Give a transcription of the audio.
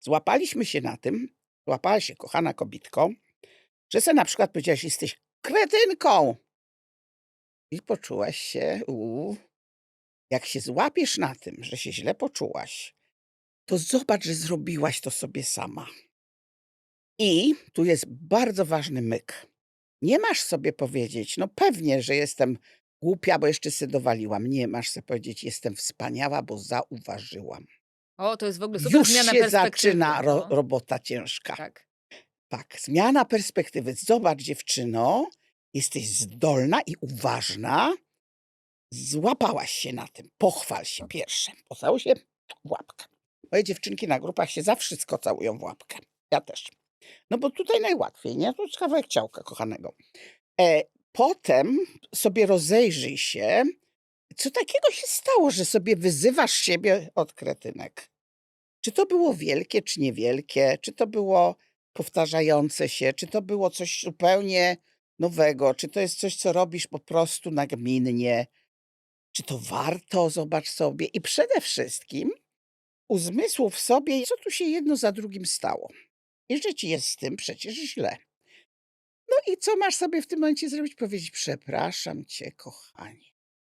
Złapaliśmy się na tym, złapała się kochana kobitko, że se na przykład powiedziałaś: „Jesteś kretynką”. I poczułaś się u jak się złapiesz na tym, że się źle poczułaś, to zobacz, że zrobiłaś to sobie sama. I tu jest bardzo ważny myk. Nie masz sobie powiedzieć: „No pewnie, że jestem głupia, bo jeszcze se dowaliłam”. Nie, masz se powiedzieć: „Jestem wspaniała, bo zauważyłam”. O, to jest w ogóle super Już zmiana się zaczyna ro no. robota ciężka. Tak. Tak, zmiana perspektywy. Zobacz dziewczyno, jesteś zdolna i uważna. Złapałaś się na tym. Pochwal się pierwsze. Pocałuj się w łapkę. Moje dziewczynki na grupach się za wszystko całują w łapkę. Ja też. No bo tutaj najłatwiej, nie? To jest kawałek ciałka kochanego. E, potem sobie rozejrzyj się, co takiego się stało, że sobie wyzywasz siebie od kretynek. Czy to było wielkie, czy niewielkie? Czy to było powtarzające się? Czy to było coś zupełnie nowego? Czy to jest coś, co robisz po prostu nagminnie? Czy to warto? Zobacz sobie. I przede wszystkim uzmysłów sobie, co tu się jedno za drugim stało. I że ci jest z tym przecież źle. No i co masz sobie w tym momencie zrobić? Powiedzieć: „Przepraszam cię, kochanie”.